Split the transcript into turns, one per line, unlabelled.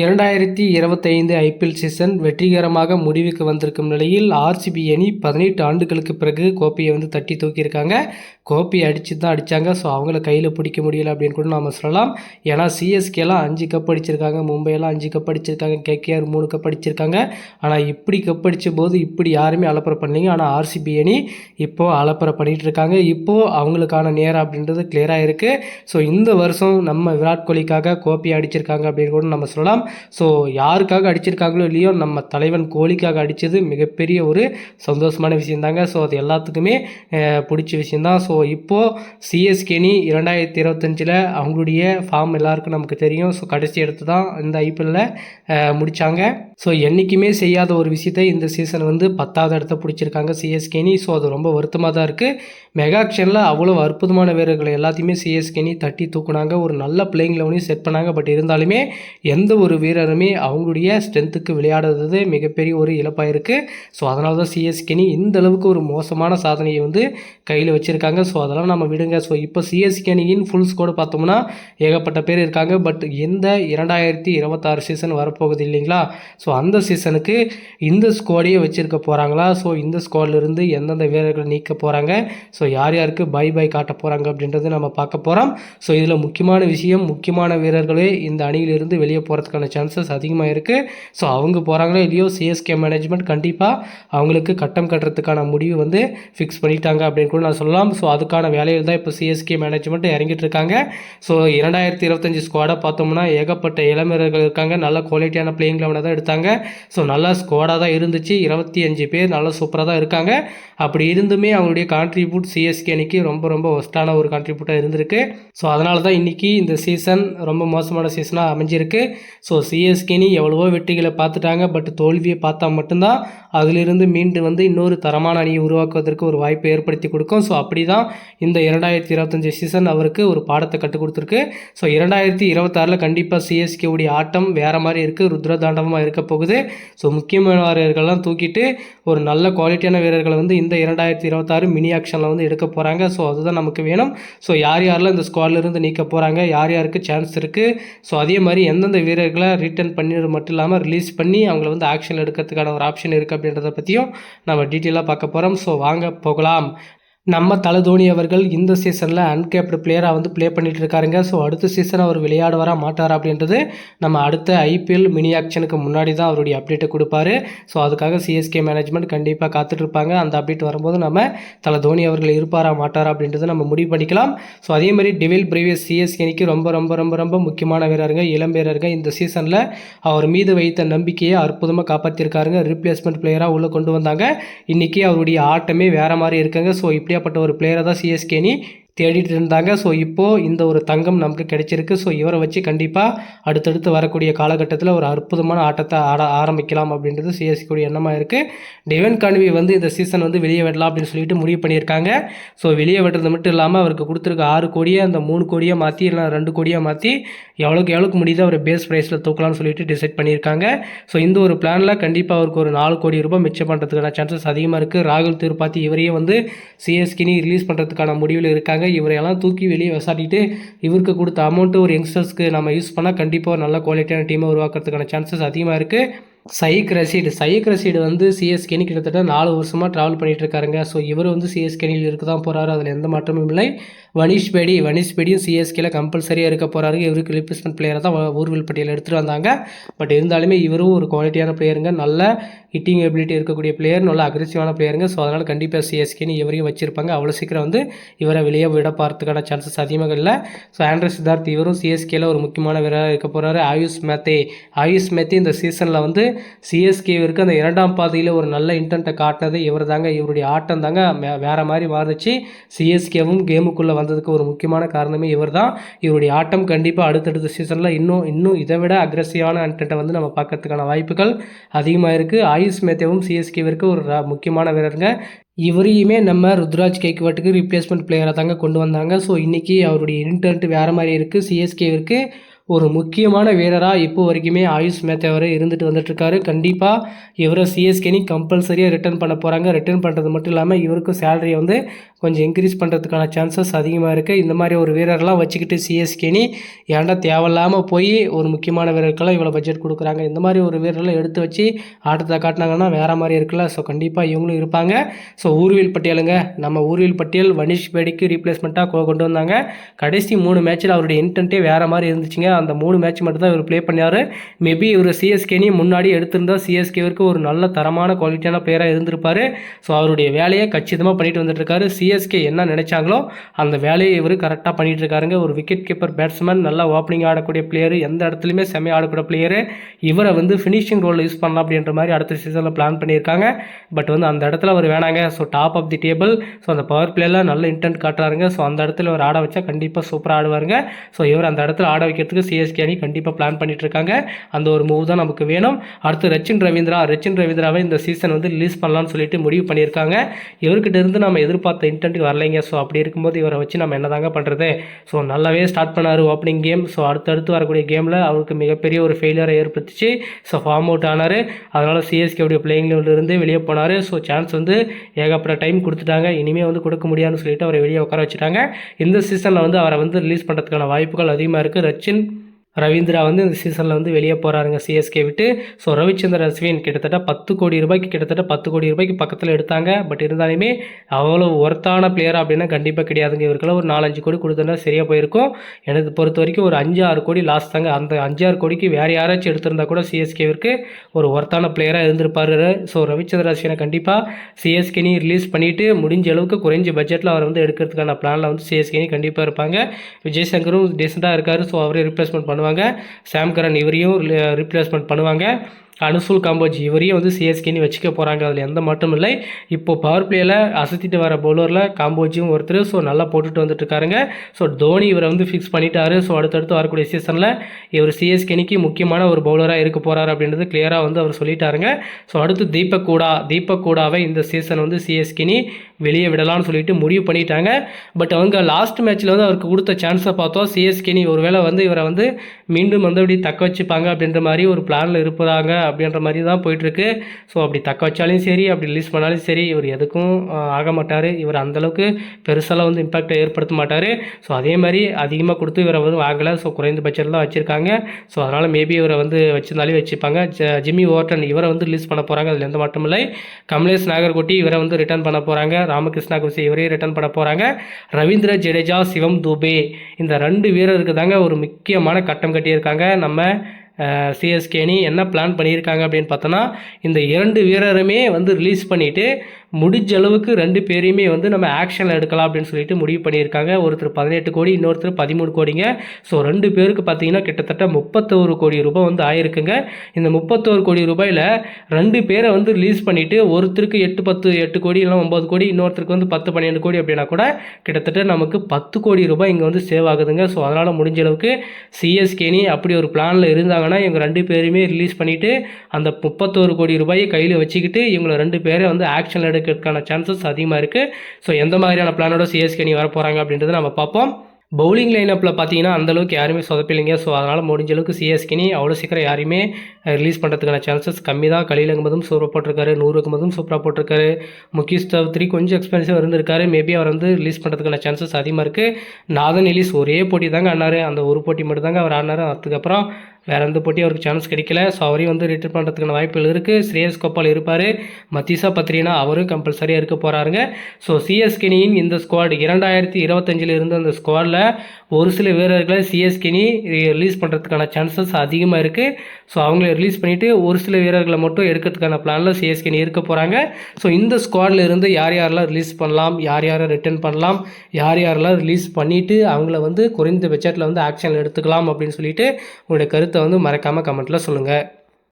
இரண்டாயிரத்தி இருபத்தைந்து IPL season வெற்றிகரமாக முடிவுக்கு வந்திருக்கும் நிலையில் ஆர்சிபி அணி பதினெட்டு ஆண்டுகளுக்கு பிறகு கோப்பையை வந்து தட்டி தூக்கியிருக்காங்க. கோப்பையை அடித்து தான் அடித்தாங்க ஸோ அவங்கள கையில் பிடிக்க முடியல அப்படின்னு கூட நாம் சொல்லலாம். ஏன்னா சிஎஸ்கேலாம் அஞ்சு கப் அடிச்சிருக்காங்க. மும்பையெல்லாம் அஞ்சு கப் அடிச்சிருக்காங்க. கேகேஆர் மூணு கப் அடிச்சிருக்காங்க. ஆனால் இப்படி கப் அடித்த போது இப்படி யாருமே அலப்பறை பண்ணலைங்க. ஆனால் ஆர்சிபி அணி இப்போது அலப்பறை பண்ணிகிட்டு இருக்காங்க இப்போது அவங்களுக்கான நேரம் அப்படின்றது கிளியராக இருக்குது ஸோ இந்த வருஷம் நம்ம விராட் கோலிக்காக கோப்பையை அடிச்சிருக்காங்க அப்படின்னு கூட நம்ம சொல்லலாம். ஸோ யாருக்காக அடிச்சிருக்காங்களோ இல்லையோ நம்ம தலைவன் கோலிக்காக அடித்தது மிகப்பெரிய ஒரு சந்தோஷமான விஷயந்தாங்க ஸோ அது எல்லாத்துக்குமே பிடிச்ச விஷயந்தான் ஸோ இப்போது சிஎஸ்கேனி இரண்டாயிரத்தி இருபத்தஞ்சில் அவங்களுடைய ஃபார்ம் எல்லாருக்கும் நமக்கு தெரியும். ஸோ கடைசி இடத்து தான் இந்த ஐபிஎல்லில் முடித்தாங்க ஸோ என்றைக்குமே செய்யாத ஒரு விஷயத்தை இந்த சீசன் வந்து பத்தாவது இடத்த பிடிச்சிருக்காங்க சிஎஸ்கேனி ஸோ அது ரொம்ப வருத்தமாக தான் இருக்குது மெகாக்ஷனில் அவ்வளோ அற்புதமான வீரர்களை எல்லாத்தையுமே சிஎஸ்கேனி தட்டி தூக்குனாங்க. ஒரு நல்ல பிளேயிங் லெவனையும் செட் பண்ணாங்க. பட் இருந்தாலுமே எந்த ஒரு வீரருமே அவங்களுடைய ஸ்ட்ரென்த்துக்கு விளையாடுறது மிகப்பெரிய ஒரு இழப்பாக இருக்குது ஸோ அதனால தான் சிஎஸ்கேனி இந்த அளவுக்கு ஒரு மோசமான சாதனையை வந்து கையில் வச்சுருக்காங்க. ஸோ அதெல்லாம் நம்ம விடுங்க. ஸோ இப்போ சிஎஸ்கேனியின் ஃபுல் ஸ்கோடு பார்த்தோம்னா ஏகப்பட்ட பேர் இருக்காங்க. பட் எந்த இரண்டாயிரத்தி இருபத்தாறு சீசன் வரப்போகுது இல்லைங்களா? ஸோ அந்த சீசனுக்கு இந்த ஸ்குவாடையே வச்சுருக்க போகிறாங்களா ஸோ இந்த ஸ்குவாட்லேருந்து எந்தெந்த வீரர்கள் நீக்க போகிறாங்க ஸோ யார் யாருக்கு பை பை காட்ட போகிறாங்க அப்படின்றது நம்ம பார்க்க போகிறோம் ஸோ இதில் முக்கியமான விஷயம் முக்கியமான வீரர்களே இந்த அணியிலிருந்து வெளியே போகிறதுக்கான சான்சஸ் அதிகமாக இருக்குது ஸோ அவங்க போகிறாங்களோ இல்லையோ சிஎஸ்கே மேனேஜ்மெண்ட் கண்டிப்பாக அவங்களுக்கு கட்டம் கட்டுறதுக்கான முடிவு வந்து ஃபிக்ஸ் பண்ணிட்டாங்க அப்படின்னு கூட நான் சொல்லலாம். ஸோ அதுக்கான வேலையில் தான் இப்போ சிஎஸ்கே மேனேஜ்மெண்ட் இறங்கிட்டு இருக்காங்க. ஸோ இரண்டாயிரத்தி இருபத்தஞ்சி ஸ்குவாடாக பார்த்தோம்னா ஏகப்பட்ட இளமீரர்கள் இருக்காங்க. நல்ல குவாலிட்டியான பிளேயிங் லெவனை தான் எடுத்தாங்க. ஸோ நல்ல ஸ்குவாடாக தான் இருந்துச்சு. இருபத்தி அஞ்சு பேர் நல்லா சூப்பராக தான் இருக்காங்க. அப்படி இருந்துமே அவங்களுடைய கான்ட்ரிபியூட் சிஎஸ்கே அன்னைக்கு ரொம்ப ரொம்ப ஒஸ்டான ஒரு கான்ட்ரிபியூட்டாக இருந்திருக்கு. ஸோ அதனால தான் இன்றைக்கி இந்த சீசன் ரொம்ப மோசமான சீசனாக அமைஞ்சிருக்கு. ஸோ ஸோ சிஎஸ்கேனி எவ்வளவோ வெற்றிகளை பார்த்துட்டாங்க பட் தோல்வியை பார்த்தா மட்டும்தான் அதிலிருந்து மீண்டு வந்து இன்னொரு தரமான அணியை உருவாக்குவதற்கு ஒரு வாய்ப்பை ஏற்படுத்தி கொடுக்கும். ஸோ அப்படி தான் இந்த இரண்டாயிரத்தி இருபத்தஞ்சி சீசன் அவருக்கு ஒரு பாடத்தை கற்றுக் கொடுத்துருக்கு. ஸோ இரண்டாயிரத்தி இருபத்தாறில் கண்டிப்பாக சிஎஸ்கே உடைய ஆட்டம் வேறு மாதிரி இருக்குது ருத்ரதாண்டவமாக இருக்க போகுது. ஸோ முக்கியமான வீரர்கள்லாம் தூக்கிட்டு ஒரு நல்ல குவாலிட்டியான வீரர்களை வந்து இந்த இரண்டாயிரத்தி இருபத்தாறு மினி ஆக்ஷனில் வந்து எடுக்க போகிறாங்க ஸோ அதுதான் நமக்கு வேணும். ஸோ யார் யாரெல்லாம் இந்த ஸ்குவாட்லேருந்து நீக்க போகிறாங்க யார் யாருக்கு சான்ஸ் இருக்குது ஸோ அதே மாதிரி எந்தெந்த வீரர்கள் ரிட்டர்ன் பண்ணிடுறது மட்டும் இல்லாமல் ரிலீஸ் பண்ணி அவங்கள வந்து ஆக்ஷன் எடுக்கிறதுக்கான ஒரு ஆப்ஷன் இருக்குது அப்படின்றத பற்றியும் நம்ம டீட்டெயிலாக பார்க்க போகிறோம் ஸோ வாங்க போகலாம். நம்ம தலை தோனி அவர்கள் இந்த சீசனில் அன்கேப்டு பிளேயராக வந்து ப்ளே பண்ணிட்டு இருக்காருங்க. ஸோ அடுத்த சீசன் அவர் விளையாடுவாரா மாட்டாரா அப்படின்றது நம்ம அடுத்த ஐபிஎல் மினி ஆக்ஷனுக்கு முன்னாடி தான் அவருடைய அப்டேட்டை கொடுப்பாரு. ஸோ அதுக்காக சிஎஸ்கே மேனேஜ்மெண்ட் கண்டிப்பாக காத்துட்ருப்பாங்க அந்த அப்டேட் வரும்போது நம்ம தலை தோனி அவர்கள் இருப்பாரா மாட்டாரா அப்படின்றத நம்ம முடிவு பண்ணிக்கலாம். ஸோ அதே மாதிரி டிவில் பிரிவியஸ் சிஎஸ்கேனிக்கு ரொம்ப ரொம்ப ரொம்ப ரொம்ப முக்கியமான வீரருங்க இளம் வீரருங்க. இந்த சீசனில் அவர் மீது வைத்த நம்பிக்கையை அற்புதமாக காப்பாற்றிருக்காருங்க ரீப்ளேஸ்மெண்ட் பிளேயராக உள்ளே கொண்டு வந்தாங்க. இன்றைக்கி அவருடைய ஆட்டமே வேறு மாதிரி இருக்குங்க. ஸோ இப்படி அப்படியாப்பட்ட ஒரு பிளேயரை தான் சிஎஸ்கே அணி தேடிட்டு இருந்தாங்க ஸோ இப்போது இந்த ஒரு தங்கம் நமக்கு கிடைச்சிருக்கு. ஸோ இவரை வச்சு கண்டிப்பாக அடுத்தடுத்து வரக்கூடிய காலகட்டத்தில் ஒரு அற்புதமான ஆட்டத்தை ஆட ஆரம்பிக்கலாம் அப்படின்றது சிஎஸ்சிக்குடைய எண்ணமாக இருக்குது டெவன் கான்வி வந்து இந்த சீசன் வந்து வெளியே விடலாம் அப்படின்னு சொல்லிட்டு முடிவு பண்ணியிருக்காங்க. ஸோ வெளியே விடுறது மட்டும் இல்லாமல் அவருக்கு கொடுத்துருக்க ஆறு கோடியை அந்த மூணு கோடியை மாற்றி இல்லை ரெண்டு கோடியாக மாற்றி எவ்வளோக்கு எவ்வளோக்கு முடியுதோ அவர் பேஸ் ப்ரைஸில் தூக்கலாம்னு சொல்லிட்டு டிசைட் பண்ணியிருக்காங்க. ஸோ இந்த ஒரு பிளானில் கண்டிப்பாக அவருக்கு ஒரு நாலு கோடி ரூபாய் மிச்சம் பண்ணுறதுக்கான சான்சஸ் அதிகமாக இருக்குது ராகுல் திருப்பாத்தி இவரையே வந்து சிஎஸ்கினி ரிலீஸ் பண்ணுறதுக்கான முடிவில் இருக்காங்க. இருக்காங்க இவரையெல்லாம் தூக்கி வெளியே விசாட்டிட்டு இவருக்கு கொடுத்த அமௌண்ட்டு ஒரு யங்ஸ்டர்ஸ்க்கு நம்ம யூஸ் பண்ணால் கண்டிப்பாக நல்ல குவாலிட்டியான டீமை உருவாக்குறதுக்கான சான்சஸ் அதிகமாக இருக்குது சைக் ரசீடு சைக் ரசீடு வந்து சிஎஸ்கேனி கிட்டத்தட்ட நாலு வருஷமாக ட்ராவல் பண்ணிகிட்டு இருக்காருங்க ஸோ இவர் வந்து சிஎஸ்கேனியில் இருக்க தான் போகிறாரு அதில் எந்த மாற்றமும் இல்லை. வனிஷ் பேடி வனிஷ் பேடியும் சிஎஸ்கேல கம்பல்சரியாக இருக்க போகிறாரு இவருக்கு ரிப்ளேஸ்மெண்ட் பிளேயரை தான் ஊர்வல் பட்டியல் எடுத்துகிட்டு வந்தாங்க. பட் இருந்தாலுமே இவரும் ஒரு குவாலிட்டியான பிளேயருங்க நல்ல ஹிட்டிங் எபிலிட்டி இருக்கக்கூடிய பிளேயர் நல்ல அக்ரெசிவான பிளேயருங்க ஸோ அதனால் கண்டிப்பாக சிஎஸ்கேனி இவரையும் வச்சிருப்பாங்க. அவ்வளோ சீக்கிரம் வந்து இவரை வெளியே விட பார்த்துக்கான சான்சஸ் அதிகமாக இல்லை. ஸோ ஆண்ட்ரஸ் சித்தார்த் இவரும் சிஎஸ்கேல ஒரு முக்கியமான வீரராக இருக்க போகிறாரு ஆயுஷ் மேத்தே. ஆயுஷ் மேத்தே இந்த சீசனில் வந்து சிஎஸ்கேவிற்கு அந்த இரண்டாம் பாதையில் ஒரு நல்ல இன்டென்ட்டை காட்டினது இவர் தாங்க இவருடைய ஆட்டம் தாங்க வேறு மாதிரி மாறுச்சு. சிஎஸ்கேவும் கேமுக்குள்ளே வந்ததுக்கு ஒரு முக்கியமான காரணமே இவர் தான் இவருடைய ஆட்டம் கண்டிப்பாக அடுத்தடுத்த சீசனில் இன்னும் இன்னும் இதை விட அக்ரெசிவான இன்டென்ட்டை வந்து நம்ம பார்க்கறதுக்கான வாய்ப்புகள் அதிகமாக இருக்குது ஆயுஷ் மேத்தேவும் சிஎஸ்கேவிற்கு ஒரு முக்கியமான வீரருங்க. இவரையுமே நம்ம ருத்ராஜ் கேக்வாட்டுக்கு ரிப்ளேஸ்மெண்ட் பிளேயராக தாங்க கொண்டு வந்தாங்க. ஸோ இன்றைக்கி அவருடைய இன்டென்ட் வேறு மாதிரி இருக்குது சிஎஸ்கேவிற்கு ஒரு முக்கியமான வீரராக இப்போ வரைக்குமே ஆயுஷ் மேத்தேவர் இருந்துட்டு வந்துட்டுருக்காரு. கண்டிப்பாக இவரை சிஎஸ்கேனி கம்பல்சரியாக ரிட்டர்ன் பண்ண போகிறாங்க ரிட்டர்ன் பண்ணுறது மட்டும் இல்லாமல் இவருக்கும் சேலரியை வந்து கொஞ்சம் இன்க்ரீஸ் பண்ணுறதுக்கான சான்சஸ் அதிகமாக இருக்குது இந்த மாதிரி ஒரு வீரர்லாம் வச்சுக்கிட்டு சிஎஸ்கேனி ஏன்டா தேவையில்லாமல் போய் ஒரு முக்கியமான வீரருக்கெல்லாம் இவ்வளோ பட்ஜெட் கொடுக்குறாங்க. இந்த மாதிரி ஒரு வீரர்லாம் எடுத்து வச்சு ஆட்டத்தை காட்டினாங்கன்னா வேறு மாதிரி இருக்குல்ல. ஸோ கண்டிப்பாக இவங்களும் இருப்பாங்க. ஸோ ஊர்வியல் பட்டியலுங்க. நம்ம ஊர்வில் பட்டியல் வனிஷ் பேடிக்கு ரீப்ளேஸ்மெண்ட்டாக கொண்டு வந்தாங்க. கடைசி மூணு மேட்ச்சில் அவருடைய இன்டென்ட்டே வேறு மாதிரி இருந்துச்சுங்க. அந்த மூணு மேட்ச் மட்டும் தான் இவர் ப்ளே பண்ணார். மேபி இவர் சிஎஸ்கேனி முன்னாடி எடுத்திருந்தால் சிஎஸ்கேவிற்கு ஒரு நல்ல தரமான குவாலிட்டியான பிளேயராக இருந்திருப்பார். ஸோ அவருடைய வேலையை கச்சிதமாக பண்ணிட்டு வந்துட்டு இருக்காரு. சிஎஸ்கே என்ன நினைச்சாங்களோ அந்த வேலையை இவர் கரெக்டாக பண்ணிட்டு இருக்காருங்க ஒரு விக்கெட் கீப்பர் பேட்ஸ்மேன் நல்லா ஓப்பனிங் ஆடக்கூடிய பிளேயர் எந்த இடத்துலையுமே செம்மையாக ஆடக்கூடிய பிளேயரு இவரை வந்து ஃபினிஷிங் ரோல் யூஸ் பண்ணலாம் அப்படின்ற மாதிரி அடுத்த சீசனில் பிளான் பண்ணியிருக்காங்க. பட் வந்து அந்த இடத்துல அவர் வேணாங்க. So top of the table so அந்த பவர் பிளேயில் நல்ல இன்டென்ட் காட்டுறாருங்க. ஸோ அந்த இடத்துல அவர் ஆட வச்சா கண்டிப்பாக சூப்பராக ஆடுவாருங்க. ஸோ இவர் அந்த இடத்துல ஆட வைக்கிறதுக்கு சிஎஸ்கே அணி கண்டிப்பாக பிளான் பண்ணிட்டு இருக்காங்க அந்த ஒரு மூவ் தான் நமக்கு வேணும். அடுத்து ரச்சின் ரவீந்திரா. ரச்சின் ரவீந்திராவை இந்த சீசன் வந்து ரிலீஸ் பண்ணலாம்னு சொல்லிட்டு முடிவு பண்ணியிருக்காங்க. இவர்கிட்ட இருந்து நம்ம எதிர்பார்த்த இன்டென்ட்டுக்கு வரலைங்க. ஸோ அப்படி இருக்கும்போது இவரை வச்சு நம்ம என்ன தாங்க பண்ணுறது ஸோ நல்லாவே ஸ்டார்ட் பண்ணார் ஓப்பனிங் கேம் ஸோ அடுத்தடுத்து வரக்கூடிய கேமில் அவருக்கு மிகப்பெரிய ஒரு ஃபெயிலியரை ஏற்படுத்திச்சு. ஸோ ஃபார்ம் அவுட் ஆனார். அதனால் சிஎஸ்கேவுடைய பிளேயிங் இருந்து வெளியே போனார். ஸோ சான்ஸ் வந்து ஏகப்பட்ட டைம் கொடுத்துட்டாங்க. இனிமேல் வந்து கொடுக்க முடியாதுன்னு சொல்லிட்டு அவரை வெளியே உட்கார வச்சுட்டாங்க. இந்த சீசனில் வந்து அவரை வந்து ரிலீஸ் பண்ணுறதுக்கான வாய்ப்புகள் அதிகமாக இருக்குது ரச்சின் ரவீந்திரா வந்து இந்த சீசனில் வந்து வெளியே போகிறாருங்க சிஎஸ்கே விட்டு. ஸோ ரவிச்சந்திர அஸ்வின் கிட்டத்தட்ட பத்து கோடி ரூபாய்க்கு கிட்டத்தட்ட பத்து கோடி ரூபாய்க்கு பக்கத்தில் எடுத்தாங்க. பட் இருந்தாலுமே அவ்வளோ ஒர்த்தான பிளேயர் அப்படின்னா கண்டிப்பாக கிடையாதுங்க. இவருக்கெல்லாம் ஒரு நாலஞ்சு கோடி கொடுத்தோன்னா சரியாக போயிருக்கும். எனக்கு பொறுத்த வரைக்கும் ஒரு அஞ்சு ஆறு கோடி லாஸ் தாங்க. அந்த அஞ்சு ஆறு கோடிக்கு வேறு யாராச்சும் எடுத்திருந்தா கூட சிஎஸ்கேவிற்கு ஒரு ஒர்த்தான பிளேயராக இருந்திருப்பார். ஸோ ரவிச்சந்திர அஸ்வினை கண்டிப்பாக சிஎஸ்கேனி ரிலீஸ் பண்ணிவிட்டு முடிஞ்ச அளவுக்கு குறைஞ்ச பட்ஜெட்டில் அவர் வந்து எடுக்கிறதுக்கான பிளானில் வந்து சிஎஸ்கேனி கண்டிப்பாக இருப்பாங்க. விஜய் சங்கரும் டீசெண்டாக இருக்கார். ஸோ அவரே ரிப்ளேஸ்மெண்ட் பண்ணுவாங்க பண்ணுவாங்க. சாம்கரன் இவரையும் ரீப்ளேஸ்மெண்ட் பண்ணுவாங்க. அனுசூல் காம்போஜ் இவரையும் வந்து சிஎஸ்கேன்னு வச்சுக்க போகிறாங்க அதில் எந்த மட்டும் இல்லை. இப்போ பவர் பிளேயில் அசத்திட்டு வர பவுலரில் காம்போஜியும் ஒருத்தர். ஸோ நல்லா போட்டுட்டு வந்துட்டு இருக்காருங்க. ஸோ தோனி இவரை வந்து ஃபிக்ஸ் பண்ணிட்டாரு. ஸோ அடுத்தடுத்து வரக்கூடிய சீசனில் இவர் சிஎஸ்கேனிக்கு முக்கியமான ஒரு பவுலராக இருக்க போகிறார் அப்படின்றது கிளியராக வந்து அவர் சொல்லிட்டாருங்க. ஸோ அடுத்து தீபக் கூடா. தீபக் கூடாவை இந்த சீசன் வந்து சிஎஸ்கேனி வெளியே விடலாம்னு சொல்லிட்டு முடிவு பண்ணிட்டாங்க. பட் அவங்க லாஸ்ட் மேட்ச்சில் வந்து அவருக்கு கொடுத்த சான்ஸை பார்த்தோம் சிஎஸ்கேனி ஒருவேளை வந்து இவரை வந்து மீண்டும் வந்து அப்படி தக்க வச்சுப்பாங்க அப்படின்ற மாதிரி ஒரு பிளானில் இருப்பதாங்க அப்படின்ற மாதிரி தான் போயிட்டுருக்கு. ஸோ அப்படி தக்க வச்சாலும் சரி அப்படி ரிலீஸ் பண்ணாலும் சரி இவர் எதுக்கும் ஆக மாட்டார். இவர் அந்தளவுக்கு பெருசாலாம் வந்து இம்பாக்டை ஏற்படுத்த மாட்டார். ஸோ அதே மாதிரி அதிகமாக கொடுத்து இவரை வந்து வாங்கலை. ஸோ குறைந்த பட்சத்தில் தான் வச்சுருக்காங்க. ஸோ அதனால் மேபி இவரை வந்து வச்சிருந்தாலே வச்சுப்பாங்க. ஜிம்மி ஓர்டன் இவரை வந்து ரிலீஸ் பண்ண போகிறாங்க அதில் எந்த மட்டும் இல்லை. கமலேஷ் நாகர்கோட்டி இவரை வந்து ரிட்டர்ன் பண்ண போகிறாங்க ராமகிருஷ்ணா குசி இவரையும் ரிட்டர்ன் பண்ண போகிறாங்க ரவீந்திர ஜடேஜா சிவம் தூபே. இந்த ரெண்டு வீரருக்கு தாங்க ஒரு முக்கியமான கட்டம் கட்டியிருக்காங்க. நம்ம சிஎஸ்கேனி என்ன பிளான் பண்ணியிருக்காங்க அப்படின்னு பார்த்தோன்னா இந்த இரண்டு வீரருமே வந்து ரிலீஸ் பண்ணிவிட்டு முடிஞ்ச அளவுக்கு ரெண்டு பேரையுமே வந்து நம்ம ஆக்ஷனில் எடுக்கலாம் அப்படின்னு சொல்லிட்டு முடிவு பண்ணியிருக்காங்க. ஒருத்தர் பதினெட்டு கோடி இன்னொருத்தர் பதிமூணு கோடிங்க. ஸோ ரெண்டு பேருக்கு பார்த்தீங்கன்னா கிட்டத்தட்ட முப்பத்தோரு கோடி ரூபாய் வந்து ஆயிருக்குங்க. இந்த முப்பத்தோரு கோடி ரூபாயில் ரெண்டு பேரை வந்து ரிலீஸ் பண்ணிவிட்டு ஒருத்தருக்கு எட்டு பத்து எட்டு கோடி இல்லை ஒம்பது கோடி இன்னொருத்தருக்கு வந்து பத்து பன்னெண்டு கோடி அப்படின்னா கூட கிட்டத்தட்ட நமக்கு பத்து கோடி ரூபாய் இங்கே வந்து சேவ் ஆகுதுங்க. ஸோ அதனால் முடிஞ்ச அளவுக்கு சிஎஸ்கேனி அப்படி ஒரு பிளானில் இருந்தாங்கன்னா இவங்க ரெண்டு பேருமே ரிலீஸ் பண்ணிவிட்டு அந்த முப்பத்தோரு கோடி ரூபாயை கையில் வச்சுக்கிட்டு இவங்களை ரெண்டு பேரை வந்து ஆக்ஷனில் எடுக்க இருக்கிறதுக்கான சான்சஸ் அதிகமாக இருக்குது ஸோ எந்த மாதிரியான பிளானோட சிஎஸ்கே நீ வர போகிறாங்க அப்படின்றத நம்ம பார்ப்போம். பவுலிங் லைனப்பில் பார்த்தீங்கன்னா அந்தளவுக்கு யாருமே சொதப்பில்லைங்க ஸோ அதனால் முடிஞ்ச அளவுக்கு சிஎஸ்கினி அவ்வளோ சீக்கிரம் யாரையுமே ரிலீஸ் பண்ணுறதுக்கான சான்சஸ் கம்மி தான். கலியில் அகமதும் சூப்பராக போட்டிருக்காரு நூறு அகமதும் சூப்பராக போட்டிருக்காரு. முக்கிய த்ரீ கொஞ்சம் எக்ஸ்பென்சிவ் இருந்திருக்காரு. மேபி அவர் வந்து ரிலீஸ் பண்ணுறதுக்கான சான்சஸ் அதிகமாக இருக்குது நாதன் எலிஸ் ஒரே போட்டி தாங்க ஆனார் அந்த ஒரு போட்டி மட்டும் தாங்க அவர் ஆனார் அதுக்கப்புறம் வேறு எந்த போட்டியும் அவருக்கு சான்ஸ் கிடைக்கல. ஸோ அவரையும் வந்து ரிட்டர்ன் பண்ணுறதுக்கான வாய்ப்புகள் இருக்குது ஸ்ரேயஸ் கோபால் இருப்பார். மத்திசா பத்ரினா அவரும் கம்பல்சரியாக இருக்க போகிறாருங்க ஸோ சிஎஸ்கெனியின் இந்த ஸ்குவாட் இரண்டாயிரத்தி இருபத்தஞ்சில் இருந்த அந்த ஸ்குவாடில் ஒரு சில வீரர்களை சிஎஸ்கெனி ரிலீஸ் பண்ணுறதுக்கான சான்சஸ் அதிகமாக இருக்குது ஸோ அவங்கள ரிலீஸ் பண்ணிவிட்டு ஒரு சில வீரர்களை மட்டும் எடுக்கிறதுக்கான பிளானில் சிஎஸ்கெனி இருக்க போகிறாங்க ஸோ இந்த ஸ்குவாடில் இருந்து யார் யாரெல்லாம் ரிலீஸ் பண்ணலாம்? யார் யாரை ரிட்டர்ன் பண்ணலாம்? யார் யாரெல்லாம் ரிலீஸ் பண்ணிவிட்டு அவங்கள வந்து குறைந்த பட்ஜெட்டில் வந்து ஆக்ஷன் எடுத்துக்கலாம் அப்படின்னு சொல்லிட்டு உங்களுடைய கருத்து கருத்தை வந்து மறக்காமல் கமெண்ட்டில் சொல்லுங்கள்